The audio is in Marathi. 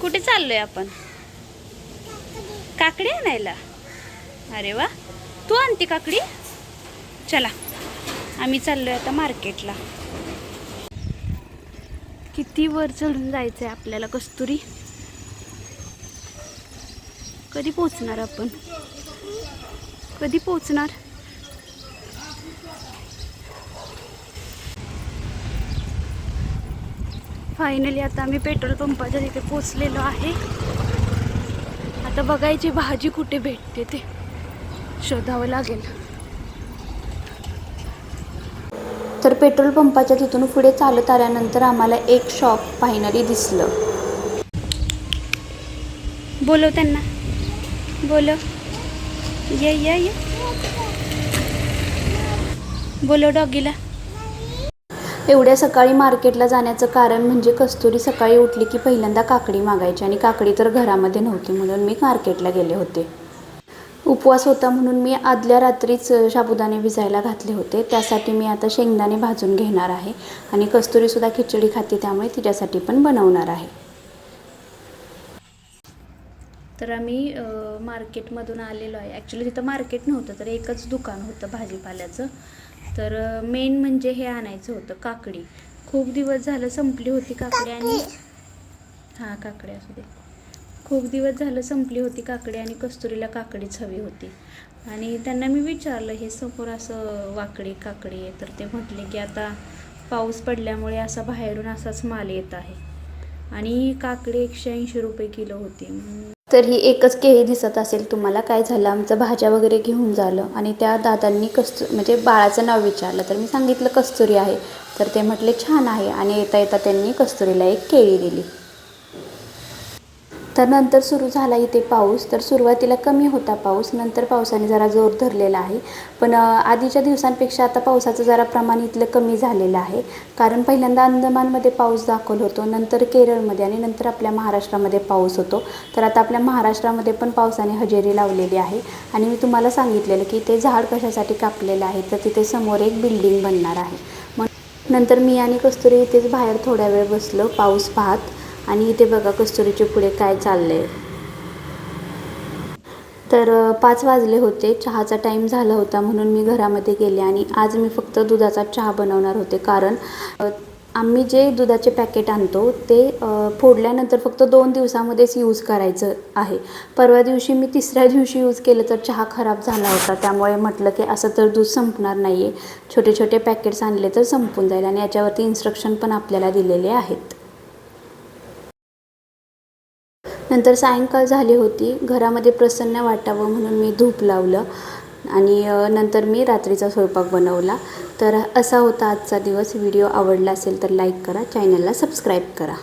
कुठे चाललोय आपण? काकडी आणायला? अरे वा. तू आणते काकडी? चला. आम्ही चाललोय आता मार्केटला. किती वर चढून जायचंय आपल्याला कस्तुरी? कधी पोचणार आपण? कधी पोचणार? फायनली आता आम्ही पेट्रोल पंपाच्या तिथे पोचलेलो आहे. आता बघायची भाजी कुठे भेटते ते शोधावं लागेल. तर पेट्रोल पंपाच्या तिथून पुढे चालत आल्यानंतर आम्हाला एक शॉप फायनली दिसलं. बोलव त्यांना. बोलव. ये ये ये. बोलव डॉगीला. एवढ्या सकाळी मार्केटला जाण्याचं कारण म्हणजे कस्तुरी सकाळी उठली की पहिल्यांदा काकडी मागायची आणि काकडी तर घरामध्ये नव्हती म्हणून मी मार्केटला गेले होते. उपवास होता म्हणून मी आदल्या रात्रीच साबुदाणे भिजायला घातले होते. त्यासाठी मी आता शेंगदाणे भाजून घेणार आहे आणि कस्तुरीसुद्धा खिचडी खाते त्यामुळे तिच्यासाठी पण बनवणार आहे. तर आम्ही मार्केटमधून आलेलो आहे. ॲक्च्युली तिथं मार्केट नव्हतं तर एकच दुकान होतं भाजीपाल्याचं. तर मेन म्हणजे हे आणायचं होतं काकडी. खूप दिवस झालं संपली होती काकडी आणि हां काकडी असू दे. खूप दिवस झालं संपली होती काकडी आणि कस्तुरीला काकडीच हवी होती. आणि त्यांना मी विचारलं हे समोर असं वाकडी काकडी आहे. तर ते म्हटले की आता पाऊस पडल्यामुळे असा बाहेरून असाच माल येत आहे. आणि काकडी एकशे ऐंशी रुपये किलो होती. तर ही एकच केळी दिसत असेल तुम्हाला. काय झालं? आमचं भाज्या वगैरे घेऊन झालं आणि त्या दादांनी कस्तु म्हणजे बाळाचं नाव विचारलं. तर मी सांगितलं कस्तुरी आहे. तर ते म्हटले छान आहे. आणि येता येता त्यांनी कस्तुरीला एक केळी दिली. तर नंतर सुरू झाला इथे पाऊस. तर सुरुवातीला कमी होता पाऊस नंतर पावसाने जरा जोर धरलेला आहे. पण आधीच्या दिवसांपेक्षा आता पावसाचं जरा प्रमाण इथलं कमी झालेलं आहे. कारण पहिल्यांदा अंदमानमध्ये पाऊस दाखल होतो नंतर केरळमध्ये आणि नंतर आपल्या महाराष्ट्रामध्ये पाऊस होतो. तर आता आपल्या महाराष्ट्रामध्ये पण पावसाने हजेरी लावलेली आहे. आणि मी तुम्हाला सांगितलेलं की ते झाड कशासाठी कापलेलं आहे तर तिथे समोर एक बिल्डिंग बनणार आहे. मग नंतर मी आणि कस्तुरी इथेच बाहेर थोड्या वेळ बसलो पाऊस पाहत. आणि इथे बघा कस्तुरीचे पुढे काय चाललंय. तर पाच वाजले होते. चहाचा टाईम झाला होता म्हणून मी घरामध्ये गेले आणि आज मी फक्त दुधाचा चहा बनवणार होते. कारण आम्ही जे दुधाचे पॅकेट आणतो ते फोडल्यानंतर फक्त दोन दिवसामध्येच यूज करायचं आहे. परवा दिवशी मी तिसऱ्या दिवशी यूज केलं तर चहा खराब झाला होता. त्यामुळे म्हटलं की असं तर दूध संपणार नाही आहे छोटे छोटे पॅकेट्स आणले तर संपून जाईल आणि याच्यावरती इन्स्ट्रक्शन पण आपल्याला दिलेले आहेत. नंतर सायंकाळ झाली होती. घरामध्ये प्रसन्न वाटावं म्हणून मी धूप लावलं आणि नंतर मी रात्रीचा स्वयंपाक बनवला. तर असा होता आजचा दिवस. व्हिडिओ आवडला असेल तर लाईक करा चॅनलला सबस्क्राईब करा.